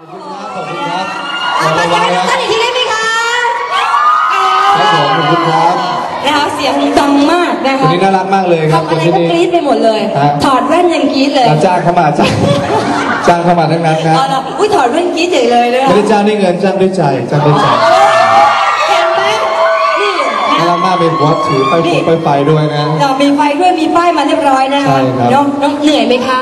ขอบคุณครับอะขอเสียงให้น้องต้นอีกทีได้ไหมคะครับผมขอบคุณครับนะคะเสียงดังมากนะวันคะนี้น่ารักมากเลยครับทำคอะนไรที่ก็นี่กรี๊ดไปหมดเลยฮะถอดแว่นยังกรี๊ดเลยอะจ้างเข้ามาจ้างจ้างเข้ามาทั้งนั้นนะเอาละอุ้ยถอดแว่นกรี๊ดใหญ่เลยเลยไม่ได้จ้างด้วยเงินจ้างด้วยใจจ้างด้วยใจเห็นไหมนี่น่ารักมากเป็นหัวถือไปไฟไฟด้วยนะเรามีไฟด้วยมีป้ายมาเรียบร้อยนะคะใช่ครับน้องน้องเหนื่อยไหมคะ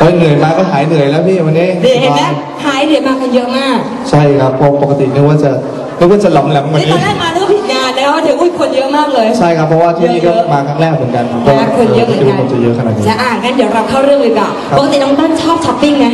เฮ้ยเหนื่อยมาก็หายเหนื่อยแล้วพี่วันนี้เดี๋ยวเห็นไหมหายเหนื่อยมากันเยอะมาก ใช่ครับเพราะปกตินึกว่าจะนึกว่าจะหลำแหลมกว่านี่ตอนี้นแรกมานึกว่าผิดงานแล้วเดี๋ยวอุ้ยคนเยอะมากเลย ใช่ครับเพราะว่าที่นี่ก็มาครั้งแรกเหมือนกันก็นะคนเยอะเหมือนคิดกัว่านคนจะเยอะขนาดนี้จะอ่านงั้นเดี๋ยวเราเข้าเรื่องเลยดีกว่าครับปกติน้องต้นชอบช้อปปิ้งไหม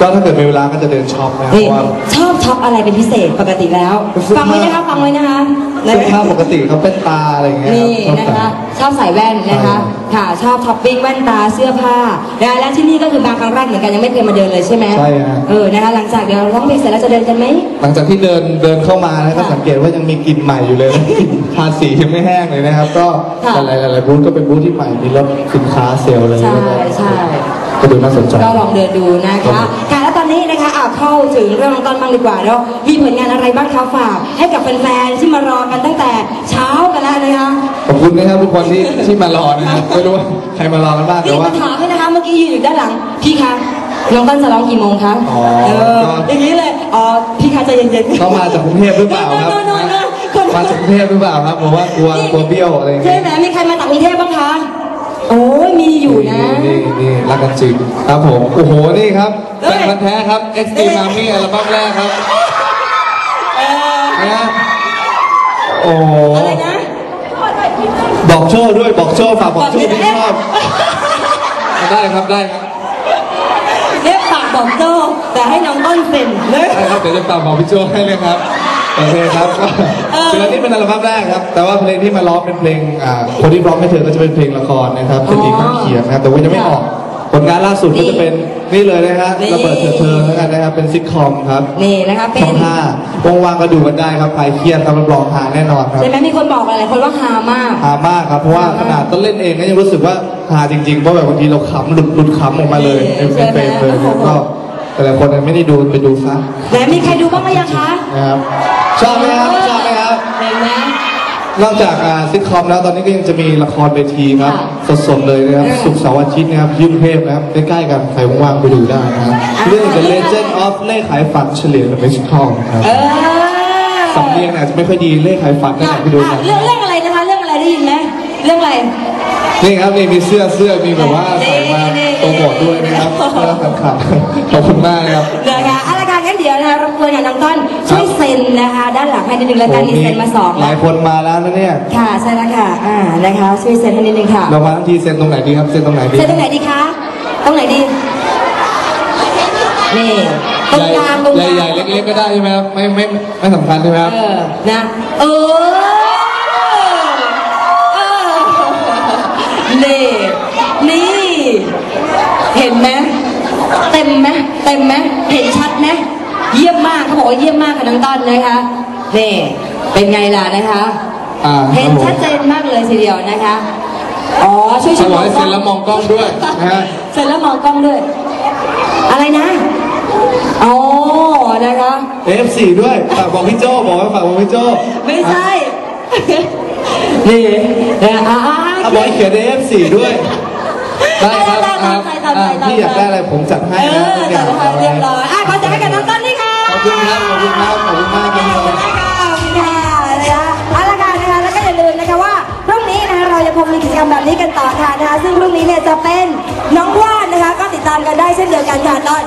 ก็ถ้าเกิดมีเวลาก็จะเดินช็อปนะครับเพนี่ราะว่าชอบช็อปอะไรเป็นพิเศษปกติแล้วเสื้อผ้าฟังไว้นะคะฟังไว้นะคะเสื้อผ้าปกติเขาเป็นตาอะไรอย่างเงี้ยนี่ครับนะคะชอบชอบใส่แว่นนะคะใช่ค่ะ ชอบช้อปปิ้งแว่นตาเสื้อผ้านะคะและที่นี่ก็คือบางครั้งแรกเหมือนกันยังไม่เคยมาเดินเลยใช่ไหมใช่ฮะ เออนะคะ หลังจากเดี๋ยวร้องเพลงเสร็จแล้วจะเดินกันไหม หลังจากที่เดินเดินเข้ามานะก็ค่ะสังเกตว่ายังมีกลิ่นใหม่อยู่เลยกลิ่นทาสียังไม่แห้งเลยนะครับ ก็ค่ะ หลายๆหลายๆบูธก็เป็นบูธที่ใหม่มีลดสินค้าเซลล์อะไรใช่แล้วก็ใช่ ก็ดูน่าสนใจ ก็ลองเดินดูนะครัคะบค่ะแล้วตอนนี้นะคะอะเข้าถึงเรื่องน้องต้นบ้างดีกว่าเนาะมีผลงานอะไรบ้างคะฝากให้กับแฟนๆที่มารอกันตั้งแต่เช้ากันแล้วนะคะขอบคุณนะครับทุกคนที่ที่มารอนะครับไม่รู้ว่าใครมารอกันบ้างแต่พี่ว่า มาถามด้วยนะคะเมื่อกี้ยืนอยู่ด้านหลังพี่คะน้องต้นจะร้องกี่โมงคะอ๋อ เออก็อย่างนี้เลยอ๋อพี่คะใจเย็นๆเขามาจากกรุงเทพหรือเปล่าครับโน่นโน่นโน่นคน มาจากกรุงเทพหรือเปล่าครับผมว่ากลัวกลัวเบี้ยวอะไรอย่างใช่เงี้ย ไหมมีใครมาจากกรุงเทพบ้างคะ โอ้ยมีอยู่นะนี่นี่รักกันจริงครับผม โอ้โห นี่ครับเฮ้แฟย นพันธุ์แท้ครับ X D Army อัลบั้มแรกครับเออนะฮะโอ้โหอะไรนะบอกโชว์ด้วยบอกโชว์ฝากบอกโชว์ที่ชอบได้ครับได้ครับ เรียกปากบอกโจ้แต่ให้น้องต้นเซ็นเลย ได้ครับเดี๋ยวจะฝากบอกพี่โจให้เลยครับ โอเคครับก็เออเพลงนี้เป็นอัลบั้มแรกครับ แต่ว่าเพลงที่มาร้องเป็นเพลงอ่าคนที่ร้องไม่เธอก็จะเป็นเพลงละครนะครับเป็นเพลงข้างเคียงนะครับ แต่ว่ายังไม่ออก ผลงานล่าสุดก็จะเป็นนี่เลยนะฮะนี่ ระเบิดเธอเธอแล้วกันนะครับเป็นซิทคอมครับนี่นะคะเป็ช่อนงห้าว่างๆก็ดูกันได้ครับใครเครียดครับรับรองหาแน่นอนครับ ใช่ไหมมีคนบอกหลายๆคนว่าฮามาก หามากครับ เพราะว่าขนาดต้นเล่นเองก็ยังรู้สึกว่าหาจริงๆ เพราะแบบบางทีเราขำหลุดหลุดขำออกมาเลยนี่เป็นใช่ไหมเป็นเลยโอ้โหก็ แต่ละคนไม่ได้ดูไปดูซะไหนมีใครดูบ้างหรือยังคะนะครับชอบไหมครับชอบไหมครับเห็นไหมนอกจากอ่าซิทคอมแล้วตอนนี้ก็ยังจะมีละครเวทีครับค่ะสดๆเลยนะครับเออศุกร์เสาร์อาทิตย์นะครับที่กรุงเทพนะครับใกล้ๆกันใครว่างๆไปดูได้นะครับอ่าเรื่อง The Legend of เล่ขายฝันเฉลี่ย The Musical ครับเออสำเนียงอาจจะไม่ค่อยดีเล่ขายฝันนั่นแหละไปดูอะกันเรื่องเรื่องอะไรนะคะ เรื่องอะไรได้ยินไหมเรื่องอะไรนี่ครับนี่มีเสื้อเสื้อมีแบบว่าใส่มานี่ โปรโมทด้วยนะครับเสื้อสำคัญขอบคุณมากนะครับ นะคะเอาละค่ะงั้นเดี๋ยวนะคะรบกวนกับน้องต้นช่วยเซ็นนะคะ ด้านหลังให้นิดนึงแล้วกันมีเซ็นมาสองหลายคนมาแล้วนะเนี่ย ค่ะใช่แล้วค่ะอ่านะคะช่วยเซ็นให้นิดนึงค่ะเรามาทั้งทีเซ็นตรงไหนดีครับ เซ็นตรงไหนดี เซ็นตรงไหนดีคะตรงไหนดีนี่ตรงกลางตรงกลางใหญ่ๆเล็กๆก็ได้ใช่ไหมครับ ไม่ไม่ไม่สำคัญใช่ไหมครับ เออนะเออเออนี่ นี่ เห็นไหม เต็มไหมเต็มไหมเห็นชัดไหมเยี่ยมมากเขาบอกว่าเยี่ยมมากค่ะน้องต้นนะคะนี่เป็นไงล่ะนะคะอ่าเห็นครับผมชัดเจนมากเลยทีเดียวนะคะ อ๋อช่วยช่วยเขาบอกให้เซ็นแล้วมองกล้องด้วยนะฮะเซ็นแล้วมองกล้องด้วย อะไรนะอ๋อนะคะ F4 ด้วยฝากบอกพี่โจบอกว่าฝากบอกพี่โจไม่ใช่นี่นะอ่าอะบอกให้เขียน F4 ด้วยได้ครับ ตามครับใจตามใจอะตามใจพี่อยากได้อะไรผมจัดให้เอนะอทุกอจัย่าดงให้เรียบร้อยอะขอจัดให้กับน้องต้นนี่ค่ะ ขอบคุณครับ ขอบคุณครับ ขอบคุณมากครับขอบคุณค่ะขอบคุณค่ะนะคะเอาละค่ะนะคะแล้วก็อย่าลืมนะคะว่าพรุ่งนี้นะคะเรายังคงมีกิจกรรมแบบนี้กันต่อค่ะนะคะซึ่งพรุ่งนี้เนี่ยจะเป็นน้องว่านนะคะ ก็ติดตามกันได้เช่นเดียวกันค่ะตอน